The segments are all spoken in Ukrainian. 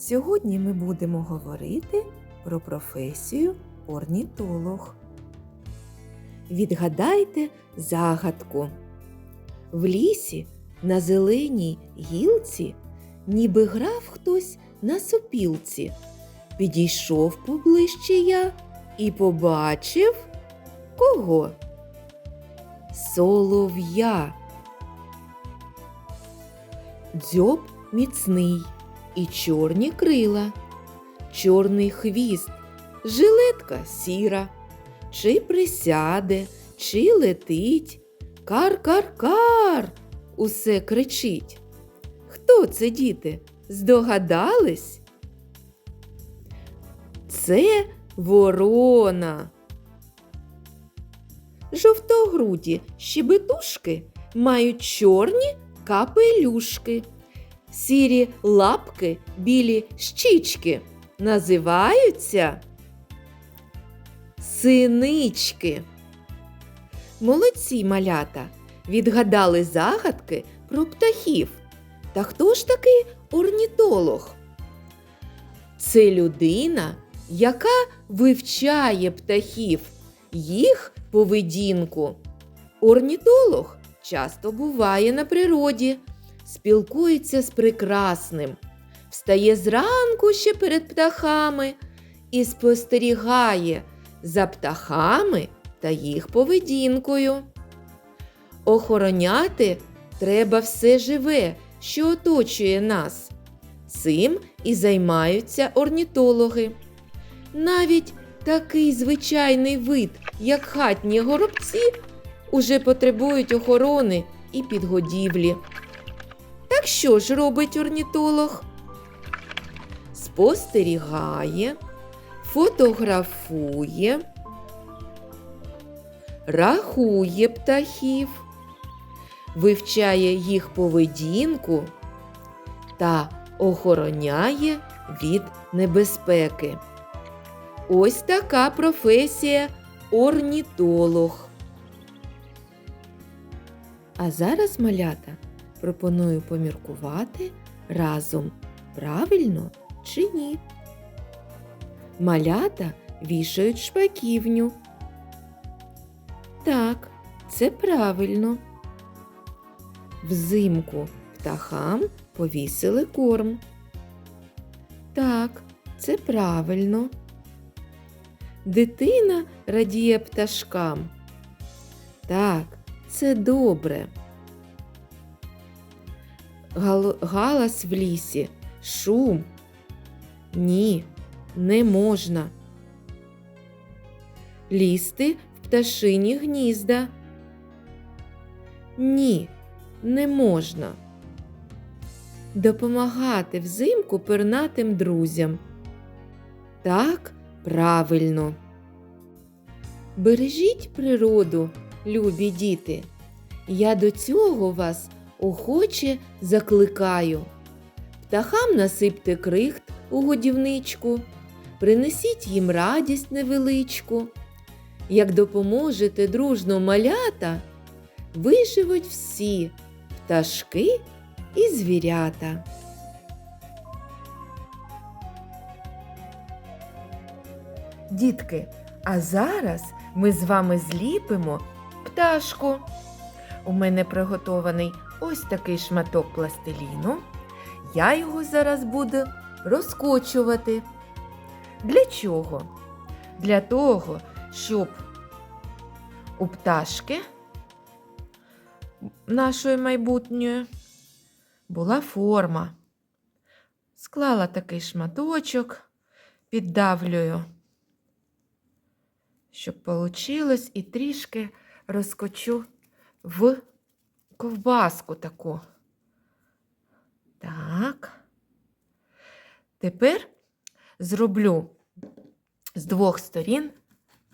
Сьогодні ми будемо говорити про професію орнітолог. Відгадайте загадку. В лісі на зеленій гілці ніби грав хтось на сопілці. Підійшов поближче я і побачив кого? Солов'я. Дзьоб міцний і чорні крила, чорний хвіст, жилетка сіра, чи присяде, чи летить, кар-кар-кар, усе кричить. Хто це, діти? Здогадались? Це ворона. Жовтогруді щебетушки мають чорні капелюшки, сірі лапки, білі щічки називаються синички. Молодці малята відгадали загадки про птахів. Та хто ж такий орнітолог? Це людина, яка вивчає птахів, їх поведінку. Орнітолог часто буває на природі, спілкується з прекрасним, встає зранку ще перед птахами і спостерігає за птахами та їх поведінкою. Охороняти треба все живе, що оточує нас. Цим і займаються орнітологи. Навіть такий звичайний вид, як хатні горобці, уже потребують охорони і підгодівлі. Так що ж робить орнітолог? Спостерігає, фотографує, рахує птахів, вивчає їх поведінку та охороняє від небезпеки. Ось така професія орнітолог. А зараз, малята, пропоную поміркувати разом, правильно чи ні. Малята вішають шпаківню. Так, це правильно. Взимку птахам повісили корм. Так, це правильно. Дитина радіє пташкам. Так, це добре. Гал- галас в лісі, шум. Ні, не можна. Лізти в пташині гнізда. Ні, не можна. Допомагати взимку пернатим друзям. Так, правильно. Бережіть природу, любі діти. Я до цього вас охоче закликаю. Птахам насипте крихт у годівничку, принесіть їм радість невеличку. Як допоможете дружно малята, виживуть всі пташки і звірята. Дітки, а зараз ми з вами зліпимо пташку. У мене приготований ось такий шматок пластиліну. Я його зараз буду розкочувати. Для чого? Для того, щоб у пташки нашої майбутньої була форма. Склала такий шматочок, піддавлюю, щоб получилось, і трішки розкочу в ковбаску таку. Так. Тепер зроблю з двох сторін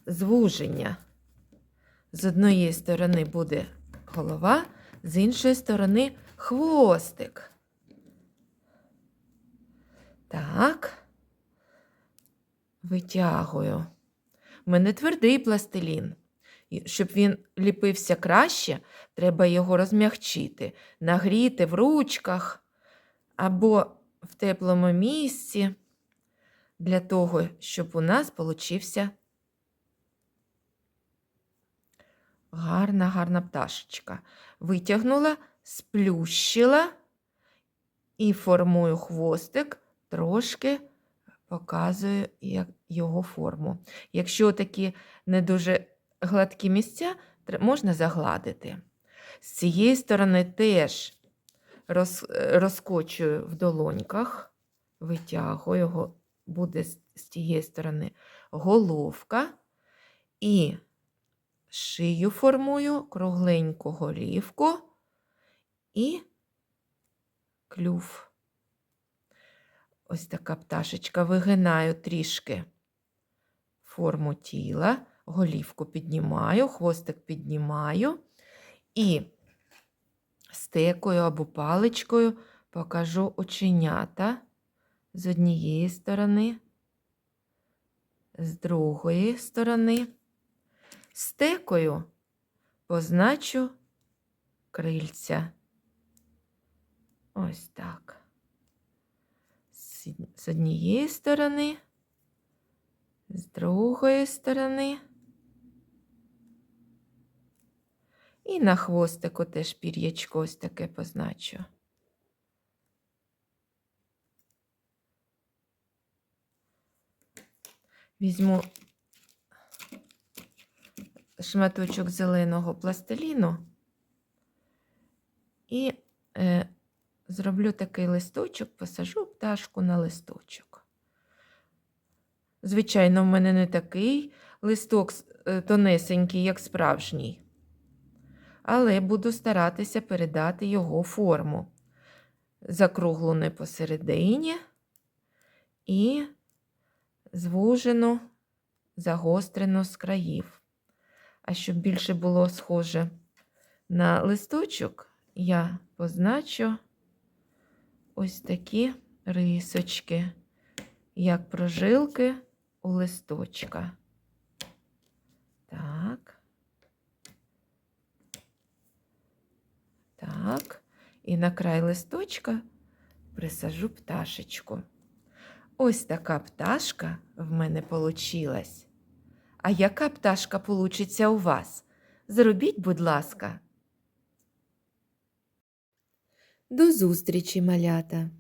звуження. З однієї сторони буде голова, з іншої сторони хвостик. Так. Витягую. У мене твердий пластилін. Щоб він ліпився краще, треба його розмягчити, нагріти в ручках або в теплому місці для того, щоб у нас получився гарна, гарна пташечка. Витягнула, сплющила і формую хвостик, трошки показую його форму. Якщо такі не дуже гладкі місця, можна загладити. З цієї сторони теж роз, розкочую в долоньках, витягую його, буде з тієї сторони головка і шию формую, кругленьку голівку і клюв. Ось така пташечка. Вигинаю трішки форму тіла, голівку піднімаю, хвостик піднімаю і стекою або паличкою покажу оченята з однієї сторони, з другої сторони. Стекою позначу крильця. Ось так. З однієї сторони, з другої сторони. І на хвостику теж пір'ячко ось таке позначу. Візьму шматочок зеленого пластиліну і е, зроблю такий листочок, посажу пташку на листочок. Звичайно, в мене не такий листок е, тонесенький, як справжній, але буду старатися передати його форму. Закруглену посередині і звужену, загострену з країв. А щоб більше було схоже на листочок, я позначу ось такі рисочки, як прожилки у листочка. Так. Так. І на край листочка присажу пташечку. Ось така пташка в мене получилась. А яка пташка получиться у вас? Зробіть, будь ласка. До зустрічі, малята!